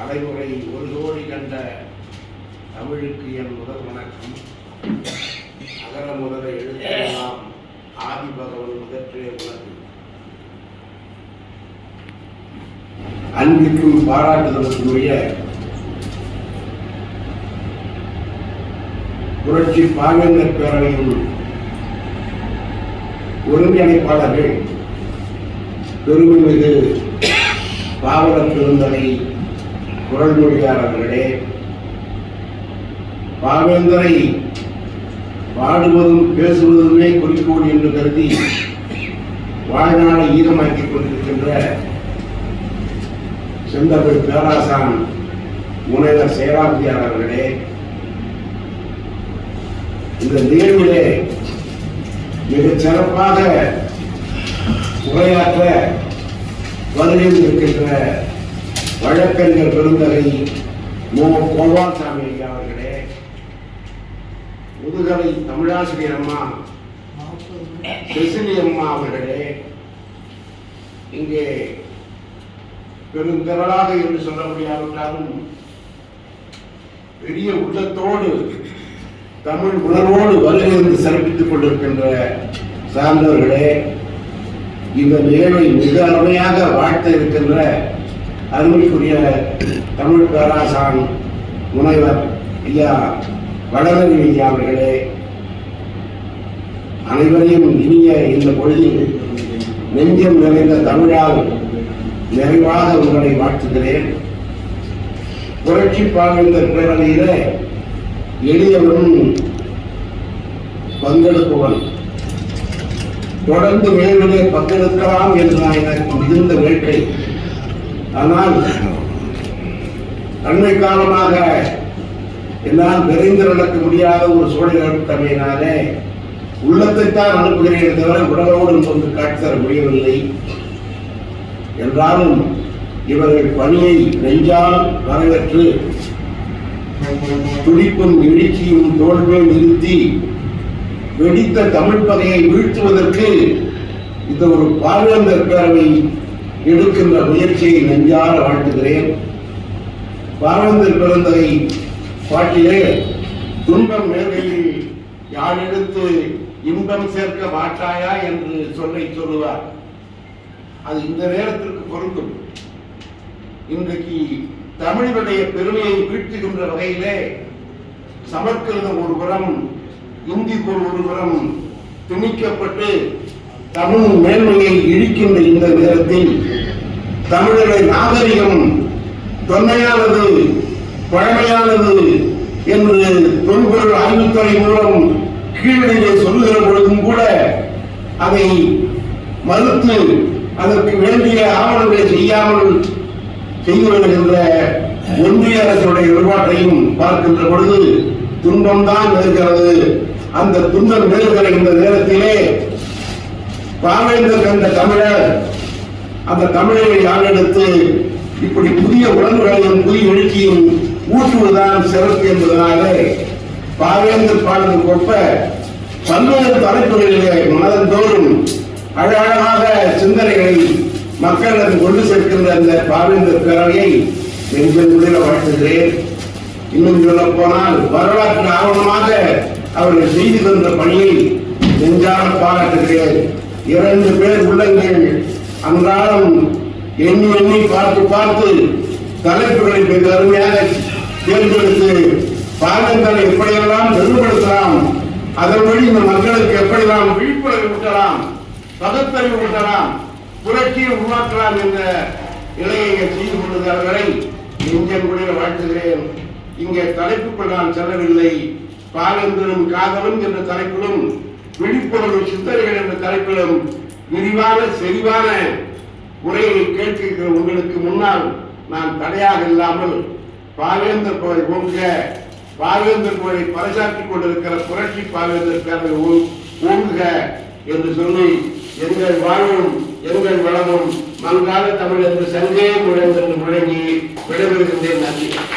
தலைமுறை ஒரு கோடி கண்ட தமிழுக்கு என் முதல் வணக்கம். அகர முதல எழுத்தெல்லாம் ஆதி பகவன் முதற்றே உலகு. அன்பிற்கும் பாராட்டுதலுக்குரிய புரட்சி பாவேந்தர் பேரவையின் ஒருங்கிணைப்பாளர்கள் பெருமைமிகு பாவலர் பெருந்தலை குரல்மொழியார் அவர்களே பாவேந்தரை பாடுவதும் பேசுவதுமே குறிக்கோள் என்று கருதி வாழ்நாளை ஈரமாக்கிக் கொண்டிருக்கின்ற செந்தமிழ் பேராசான் முனைவர் செயலாளர்களே இந்த நிகழ்விலே மிகச் சிறப்பாக உரையாற்ற வருகையில் இருக்கின்ற வழக்கறிஞர் பெருந்தகை மு. கோபால்சாமி ஐயா அவர்களே முதுகலை தமிழாசிரியர் அம்மா செசிலி அம்மா அவர்களே இங்கே பெருந்திரளாக என்று சொல்ல முடியாவிட்டாலும் பெரிய உள்ளத்தோடு தமிழ் உணர்வோடு வருகை சிறப்பித்துக் கொண்டிருக்கின்ற சார்ந்தவர்களே இந்த நிகழ்வை மிக அருமையாக வாழ்த்த இருக்கின்ற அருமைக்குரிய தமிழ் பேராசான் முனைவர் ஐயா வளரவி ஐயா அவர்களே அனைவரையும் இனிய இந்த பொழுதில் நெஞ்சம் நிறைந்த தமிழால் நிறைவாக உங்களை வாழ்த்துகிறேன். புரட்சி பாவேந்தர் பேரவையில எளியவனும் பங்கெடுப்பவன். தொடர்ந்து வேண்டுமே பங்கெடுக்கலாம் என்று நான் எனக்கு மிகுந்த வேட்கை. ஆனால் அண்மை காலமாக என்னால் விரைந்து நடக்க முடியாத ஒரு சூழல் தமையினாலே உள்ளத்தைத்தான் அனுப்புகிறேன் தவிர உடலோடு வந்து காட்சி தர முடியவில்லை. என்றாலும் இவர்கள் பணியை நெஞ்சால் வரவேற்று துடிப்பும் எழுச்சியும் தோல்வியும் நிறுத்தி வெடித்த தமிழ் பகையை வீழ்த்துவதற்கு இந்த ஒரு பாவேந்தர் பேரவை எடுக்கின்ற முயற்சியை நெஞ்சார வாழ்த்துகிறேன். பாவேந்தர் பிறந்தகை பாட்டிலே துன்பம் மேலையில் யார் எடுத்து இன்பம் சேர்க்க மாட்டாயா என்று சொல்லை சொல்லுவார். அது இந்த நேரத்திற்கு பொருந்தும். இன்றைக்கு தமிழினுடைய பெருமையை வீழ்த்துகின்ற வகையிலே சமஸ்கிருதம் ஒரு புறம் இந்தி ஒரு ஒரு புறம் திணிக்கப்பட்டு தமிழ் மேன்மையை இழிக்கின்ற இந்த நேரத்தில் தமிழரை நாகரிகம் தொன்மையானது பழமையானது என்று தொல்பொருள் ஆய்வுத்துறை மூலம் கீழே சொல்லுகிற பொழுதும் கூட அதை மறுத்து அதற்கு வேண்டிய ஆவணங்களை செய்யாமல் செய்து வருகின்ற ஒன்றிய அரசுடைய நிர்வாகத்தையும் பார்க்கின்ற பொழுது துன்பம் தான் இருக்கிறது அந்த துன்பம் நேருகிற இந்த நேரத்திலே பாவேந்தர் கண்ட தமிழர் அந்த தமிழை யாழெடுத்து இப்படி புதிய உணர்வுகளையும் புதிய எழுச்சியும் ஊற்றுவதுதான் சிறப்பு என்பதனாலே பாவேந்தர் பாடல் கொப்ப பல்வேறு தலைப்புகளிலே மனதந்தோறும் அழகழகாக சிந்தனைகளை மக்களுக்கு கொண்டு சேர்க்கின்ற அந்த பாவேந்தர் பேரவையை எங்கள் வாழ்த்துகிறேன். இன்னும் சொல்ல போனால் வரலாற்று ஆவணமாக அவர்கள் செய்து தந்த பணியை நெஞ்சான பாராட்டுகிறேன். இரண்டு பேர் உள்ளங்கள் அன்றாடம் எண்ணி எண்ணி பார்த்து பார்த்து தலைப்புகளை மிக அருமையாக தேர்ந்தெடுத்து பாவேந்தரை எப்படியெல்லாம் பெருமைப்படுத்தலாம் அதன் வழி இந்த மக்களுக்கு எப்படிலாம் விழிப்புணர்வு ஊட்டலாம் பகுத்தறிவு ஊட்டலாம் புரட்சியை உருவாக்கலாம் என்ற இலையை செய்து கொள்ளுகிறவர்களை நெஞ்சம் கூட வாழ்த்துகிறேன். இங்கே தலைப்புக்குள் நான் செல்லவில்லை. பாவேந்தரும் காதலும் என்ற தலைப்பிலும் விழிப்புணர்வு சிந்தனைகள் என்ற தலைப்பிலும் விரிவான செறிவான உரையை கேட்டிருக்கிற உங்களுக்கு முன்னால் நான் தடையாக இல்லாமல் பாவேந்தர் கோவை ஓங்க பாவேந்தர் கோவை பறைசாற்றிக் கொண்டிருக்கிற புரட்சி பாவேந்தர் பேரவை ஓங்குக என்று சொல்லி எங்கள் வாழ்வும் எங்கள் வளமும் மங்கால தமிழ் என்று சங்கே முழங்கென்று முழங்கி விடைபெறுகின்றேன். நன்றி.